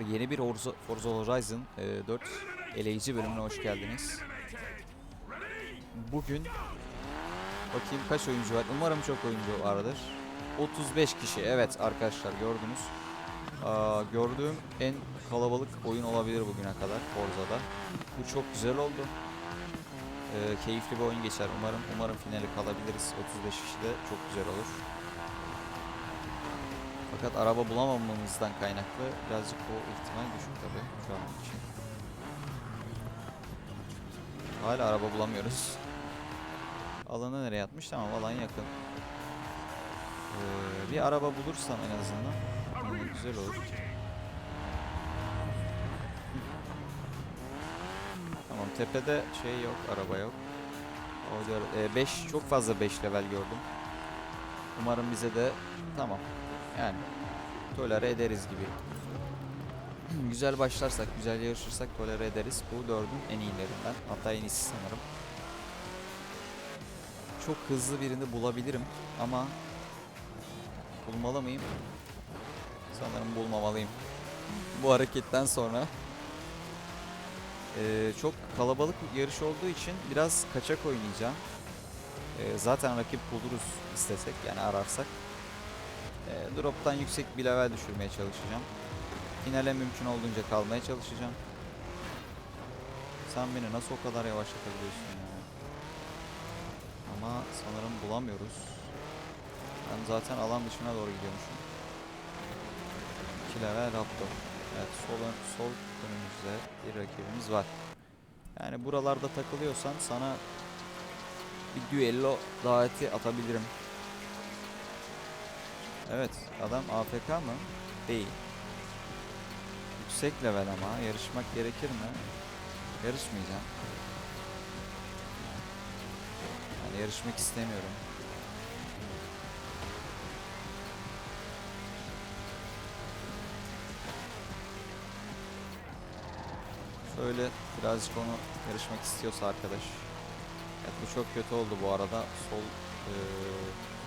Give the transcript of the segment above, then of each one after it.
Yeni bir Forza, Horizon e, 4 eleyici bölümüne hoş geldiniz. Bugün bakayım kaç oyuncu var. Umarım çok oyuncu vardır. 35 kişi. Evet arkadaşlar gördünüz. Gördüğüm en kalabalık oyun olabilir bugüne kadar Forza'da. Bu çok güzel oldu. Ee, keyifli bir oyun geçer umarım. Umarım finale kalabiliriz. 35 kişi de çok güzel olur. Fakat araba bulamamamızdan kaynaklı birazcık bu ihtimal düşük tabi şu an için. Hala araba bulamıyoruz. Alanı nereye atmış? Tamam alan yakın. Ee, bir araba bulursam en azından hmm, güzel olur. Tamam tepede şey yok, araba yok. 5 çok fazla 5 level gördüm. Umarım bize de tamam. Yani tolere ederiz gibi. güzel başlarsak, güzel yarışırsak tolere ederiz. Bu dördün en iyilerinden. Hatta en iyisi sanırım. Çok hızlı birini bulabilirim ama bulmalı mıyım? Sanırım bulmamalıyım. Bu hareketten sonra Ee, çok kalabalık bir yarış olduğu için biraz kaçak oynayacağım. Ee, zaten rakip buluruz istesek yani ararsak. Ee, drop'tan yüksek bir level düşürmeye çalışacağım. Finale mümkün olduğunca kalmaya çalışacağım. Sen beni nasıl o kadar yavaşlatabiliyorsun ya? Ama sanırım bulamıyoruz. Ben zaten alan dışına doğru gidiyormuşum. 2 level Raptor. Evet sol, ön- sol önümüzde bir rakibimiz var. Yani buralarda takılıyorsan sana bir düello daveti atabilirim. Evet adam AFK mı? Değil. Yüksek level ama yarışmak gerekir mi? Yarışmayacağım. Yani yarışmak istemiyorum. Şöyle birazcık onu yarışmak istiyorsa arkadaş. Evet bu çok kötü oldu bu arada. Sol eee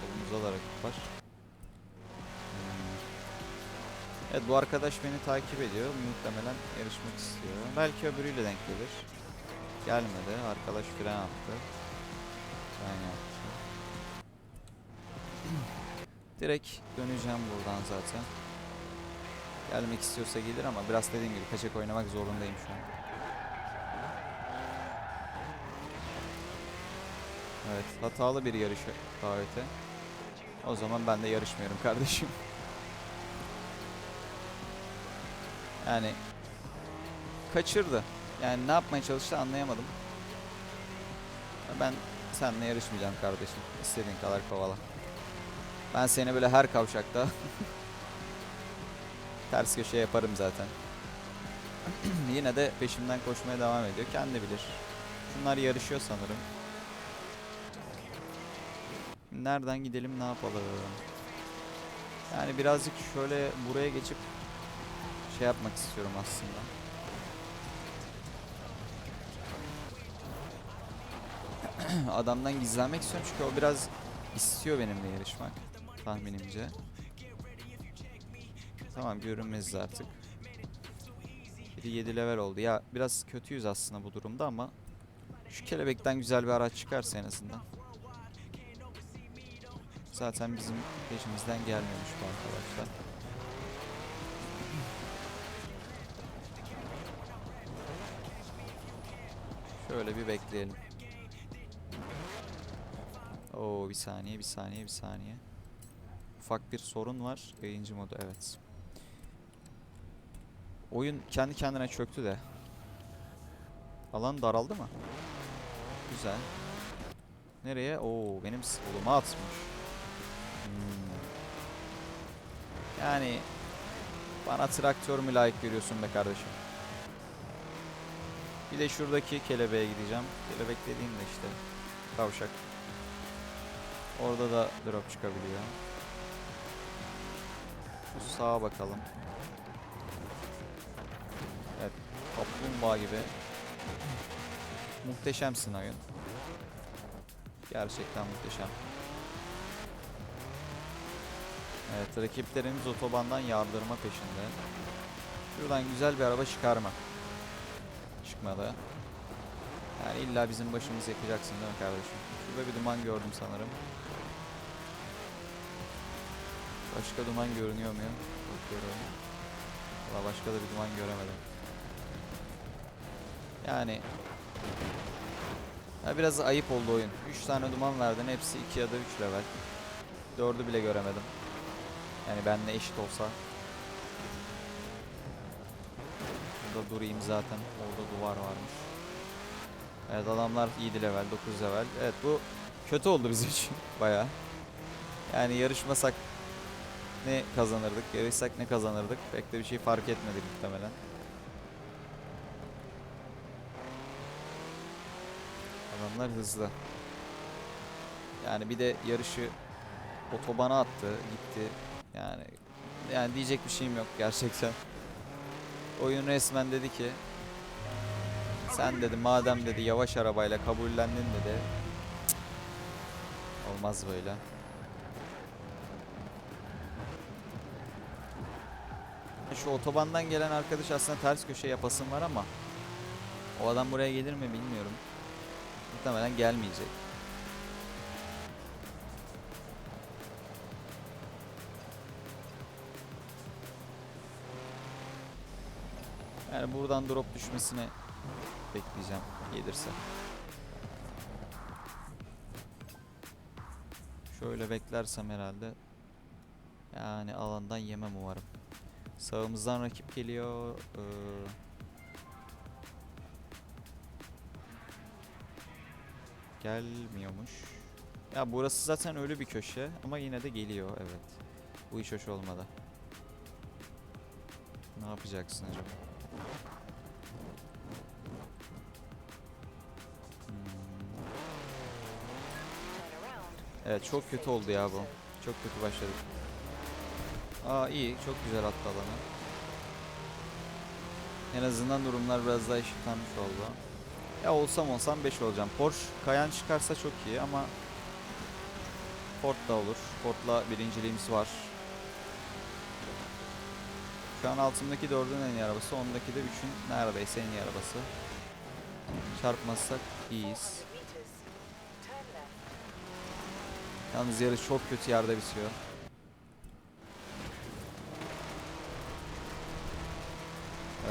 solumuzda da rakip var. Evet bu arkadaş beni takip ediyor. Muhtemelen yarışmak istiyor. Belki öbürüyle denk gelir. Gelmedi. Arkadaş fren attı. Fren yaptı. Direkt döneceğim buradan zaten. Gelmek istiyorsa gelir ama biraz dediğim gibi kaçak oynamak zorundayım şu an. Evet, hatalı bir yarış daveti. O zaman ben de yarışmıyorum kardeşim. Yani kaçırdı. Yani ne yapmaya çalıştı anlayamadım. Ben seninle yarışmayacağım kardeşim. İstediğin kadar kovala. Ben seni böyle her kavşakta ters köşe yaparım zaten. Yine de peşimden koşmaya devam ediyor. Kendi bilir. Şunlar yarışıyor sanırım. Nereden gidelim ne yapalım? Yani birazcık şöyle buraya geçip şey yapmak istiyorum aslında. Adamdan gizlenmek istiyorum çünkü o biraz istiyor benimle yarışmak tahminimce. Tamam görünmeziz artık. Biri 7 level oldu. Ya biraz kötüyüz aslında bu durumda ama şu kelebekten güzel bir araç çıkarsa en azından. Zaten bizim peşimizden gelmiyormuş bu arkadaşlar. Şöyle bir bekleyelim. Oo bir saniye, bir saniye, bir saniye. Ufak bir sorun var. Yayıncı modu evet. Oyun kendi kendine çöktü de. Alan daraldı mı? Güzel. Nereye? Oo benim soluma atmış. Hmm. Yani bana traktör mü layık görüyorsun be kardeşim? Bir de şuradaki kelebeğe gideceğim. Kelebek dediğim de işte kavşak. Orada da drop çıkabiliyor. Şu sağa bakalım. Evet, kaplumbağa gibi. Muhteşemsin oyun. Gerçekten muhteşem. Evet, rakiplerimiz otobandan yardırma peşinde. Şuradan güzel bir araba çıkar mı? Çıkmadı. Yani illa bizim başımızı yakacaksın değil mi kardeşim? Şurada bir duman gördüm sanırım. Başka duman görünüyor mu? Bakıyorum. Valla başka da bir duman göremedim. Yani ya biraz ayıp oldu oyun. 3 tane duman verdin. Hepsi 2 ya da 3 level. 4'ü bile göremedim. Yani benle eşit olsa. Burada durayım zaten. Orada duvar varmış. Evet adamlar 7 level, 9 level. Evet bu kötü oldu bizim için baya. Yani yarışmasak ne kazanırdık, yarışsak ne kazanırdık pek de bir şey fark etmedik muhtemelen. Adamlar hızlı. Yani bir de yarışı otobana attı, gitti. Yani yani diyecek bir şeyim yok gerçekten. Oyun resmen dedi ki sen dedi madem dedi yavaş arabayla kabullendin dedi. Cık, Olmaz böyle. Şu otobandan gelen arkadaş aslında ters köşe yapasım var ama o adam buraya gelir mi bilmiyorum. Muhtemelen gelmeyecek. Yani buradan drop düşmesini bekleyeceğim gelirse. Şöyle beklersem herhalde yani alandan yemem umarım. Sağımızdan rakip geliyor. Ee, gelmiyormuş. Ya burası zaten ölü bir köşe ama yine de geliyor evet. Bu hiç hoş olmadı. Ne yapacaksın acaba? Evet çok kötü oldu ya bu. Çok kötü başladık. Aa iyi çok güzel attı alanı. En azından durumlar biraz daha eşitlenmiş oldu. Ya olsam olsam 5 olacağım. Porsche kayan çıkarsa çok iyi ama Ford da olur. Ford'la birinciliğimiz var. Şu an altımdaki 4'ün en iyi arabası, ondaki de 3'ün neredeyse en iyi arabası. Çarpmazsak iyiyiz. Yalnız yarış çok kötü yerde bitiyor.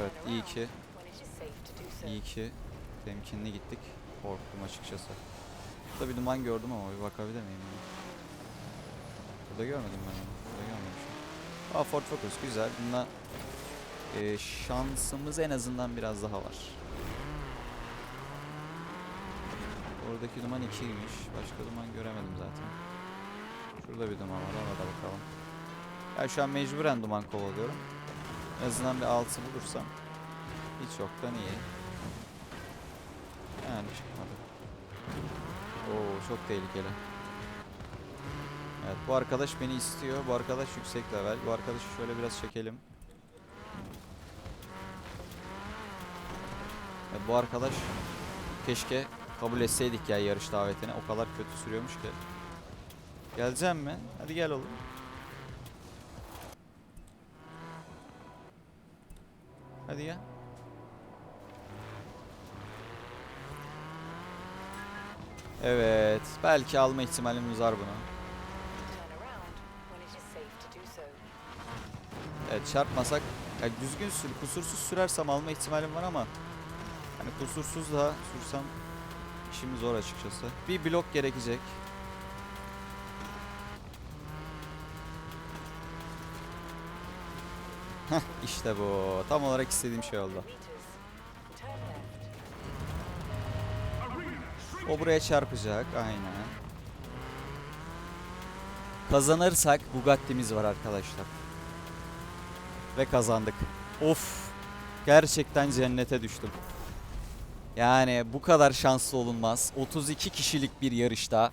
Evet iyi ki iyi ki temkinli gittik. Korktum açıkçası. Burada bir duman gördüm ama bir bakabilir miyim? Burada görmedim ben onu. Aa Ford Focus güzel. Bununla e, şansımız en azından biraz daha var. Oradaki duman 2'ymiş. Başka duman göremedim zaten. Şurada bir duman var ona da bakalım. Ya şu an mecburen duman kovalıyorum. En azından bir altı bulursam hiç yoktan iyi. Yani çıkmadı. Oo çok tehlikeli. Evet bu arkadaş beni istiyor. Bu arkadaş yüksek level. Bu arkadaşı şöyle biraz çekelim. Evet, bu arkadaş keşke kabul etseydik ya yarış davetini. O kadar kötü sürüyormuş ki. Geleceğim mi? Hadi gel oğlum. Hadi ya. Evet. Belki alma ihtimalimiz var bunu. Evet çarpmasak ya düzgün sür, kusursuz sürersem alma ihtimalim var ama hani kusursuz da sürsem işimiz zor açıkçası. Bir blok gerekecek. Heh işte bu. Tam olarak istediğim şey oldu. O buraya çarpacak aynen. Kazanırsak Bugatti'miz var arkadaşlar. Ve kazandık. Of. Gerçekten cennete düştüm. Yani bu kadar şanslı olunmaz. 32 kişilik bir yarışta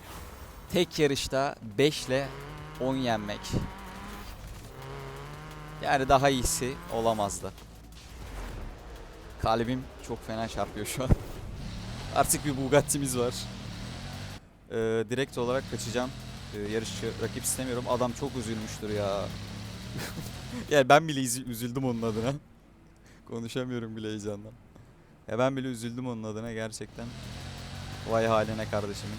tek yarışta 5 ile 10 yenmek. Yani daha iyisi olamazdı. Kalbim çok fena çarpıyor şu an. Artık bir Bugatti'miz var. Ee, direkt olarak kaçacağım. Ee, yarışçı rakip istemiyorum. Adam çok üzülmüştür ya. yani ben bile üzü- üzüldüm onun adına. Konuşamıyorum bile heyecandan. Ya ben bile üzüldüm onun adına gerçekten. Vay haline kardeşimin.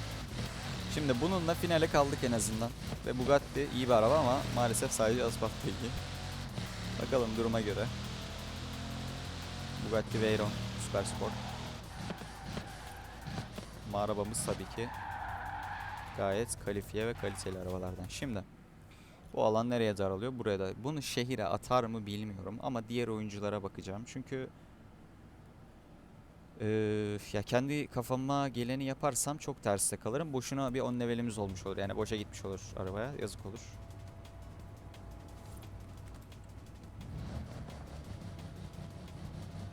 Şimdi bununla finale kaldık en azından. Ve Bugatti iyi bir araba ama maalesef sadece asfalt değil. Bakalım duruma göre. Bugatti Veyron Super Sport. Ama arabamız tabii ki gayet kalifiye ve kaliteli arabalardan. Şimdi bu alan nereye daralıyor? Buraya da. Bunu şehire atar mı bilmiyorum ama diğer oyunculara bakacağım. Çünkü eee, ya kendi kafama geleni yaparsam çok terste kalırım. Boşuna bir 10 levelimiz olmuş olur. Yani boşa gitmiş olur arabaya. Yazık olur.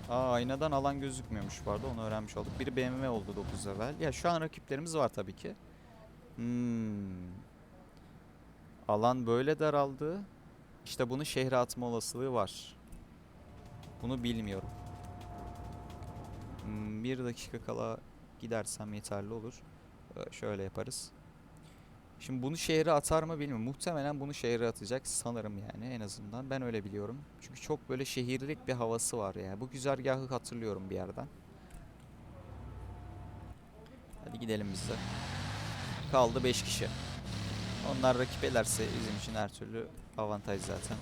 Aa aynadan alan gözükmüyormuş vardı onu öğrenmiş olduk. Biri BMW oldu 9 level. Ya şu an rakiplerimiz var tabii ki. Hmm. Alan böyle daraldı. İşte bunu şehre atma olasılığı var. Bunu bilmiyorum. Hmm, bir dakika kala gidersem yeterli olur. Ee, şöyle yaparız. Şimdi bunu şehre atar mı bilmiyorum. Muhtemelen bunu şehre atacak sanırım yani en azından. Ben öyle biliyorum. Çünkü çok böyle şehirlik bir havası var yani. Bu güzergahı hatırlıyorum bir yerden. Hadi gidelim biz de. Kaldı 5 kişi. Onlar rakip ederse bizim için her türlü avantaj zaten.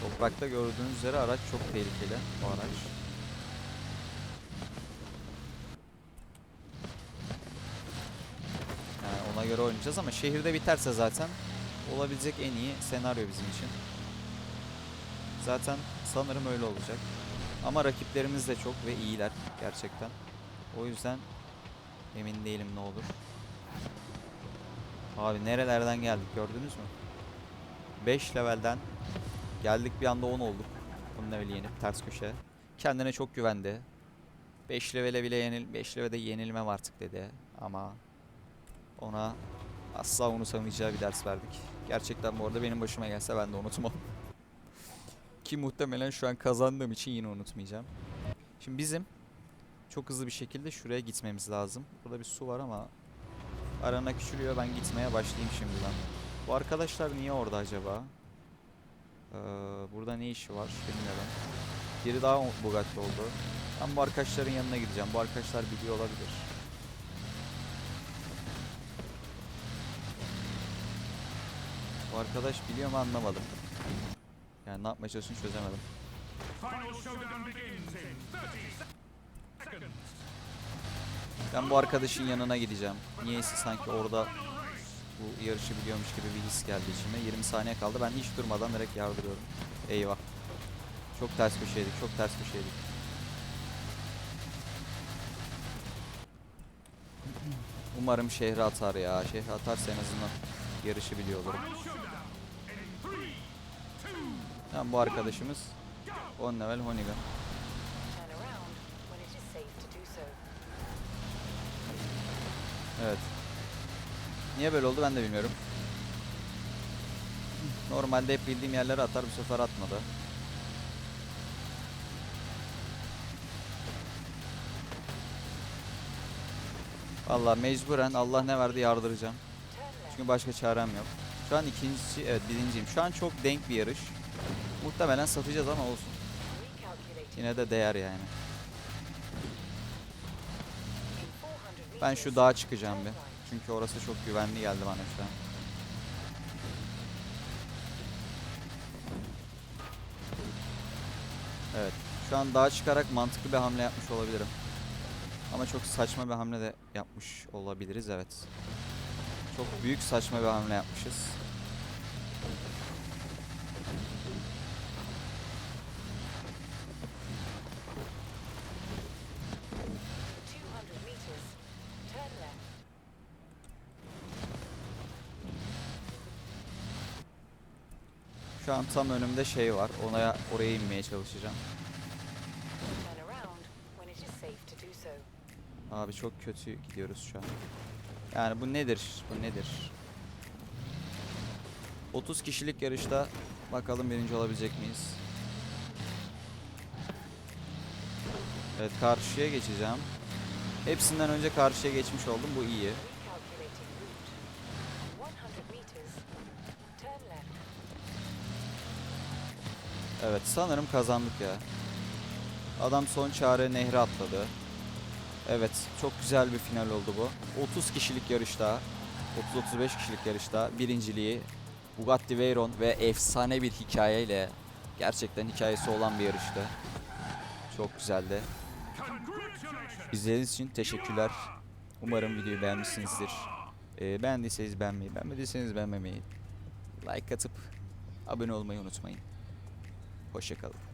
Toprakta gördüğünüz üzere araç çok tehlikeli bu araç. Yani ona göre oynayacağız ama şehirde biterse zaten olabilecek en iyi senaryo bizim için. Zaten sanırım öyle olacak. Ama rakiplerimiz de çok ve iyiler gerçekten. O yüzden emin değilim ne olur. Abi nerelerden geldik gördünüz mü? 5 levelden geldik bir anda 10 olduk. 10 level yenip ters köşe. Kendine çok güvendi. 5 levele bile yenil 5 levelde yenilmem artık dedi ama ona asla unutamayacağı bir ders verdik. Gerçekten bu arada benim başıma gelse ben de unutmam. Ki muhtemelen şu an kazandığım için yine unutmayacağım. Şimdi bizim çok hızlı bir şekilde şuraya gitmemiz lazım. Burada bir su var ama arana küçülüyor. Ben gitmeye başlayayım şimdiden. Bu arkadaşlar niye orada acaba? Ee, burada ne işi var bilmiyorum. Biri daha Bugatti oldu. Ben bu arkadaşların yanına gideceğim. Bu arkadaşlar biliyor olabilir. Bu arkadaş biliyor mu anlamadım. Yani ne yapmaya çalıştığını çözemedim. Ben bu arkadaşın yanına gideceğim. Niyeyse sanki orada bu yarışı biliyormuş gibi bir his geldi içime. 20 saniye kaldı. Ben hiç durmadan direkt yardırıyorum. Eyvah. Çok ters köşeydik. Çok ters köşeydik. Umarım şehre atar ya. Şehre atarsa en azından yarışı biliyor olurum. Final showdown in 3, 2, Tamam bu arkadaşımız 10 level Honigan. Evet. Niye böyle oldu ben de bilmiyorum. Normalde hep bildiğim yerlere atar bu sefer atmadı. Vallahi mecburen Allah ne verdi yardıracağım. Çünkü başka çarem yok. Şu an ikinci, evet birinciyim. Şu an çok denk bir yarış. Muhtemelen satacağız ama olsun. Yine de değer yani. Ben şu dağa çıkacağım bir. Çünkü orası çok güvenli geldi bana şu an. Evet. Şu an dağa çıkarak mantıklı bir hamle yapmış olabilirim. Ama çok saçma bir hamle de yapmış olabiliriz evet. Çok büyük saçma bir hamle yapmışız. Şu an tam önümde şey var. Ona oraya inmeye çalışacağım. Abi çok kötü gidiyoruz şu an. Yani bu nedir? Bu nedir? 30 kişilik yarışta bakalım birinci olabilecek miyiz? Evet karşıya geçeceğim. Hepsinden önce karşıya geçmiş oldum. Bu iyi. Evet sanırım kazandık ya. Adam son çare nehre atladı. Evet çok güzel bir final oldu bu. 30 kişilik yarışta 30-35 kişilik yarışta birinciliği Bugatti Veyron ve efsane bir hikayeyle gerçekten hikayesi olan bir yarıştı. Çok güzeldi. İzlediğiniz için teşekkürler. Umarım videoyu beğenmişsinizdir. Ee, beğendiyseniz beğenmeyi, beğenmediyseniz beğenmemeyi, like atıp abone olmayı unutmayın. Hoşçakalın.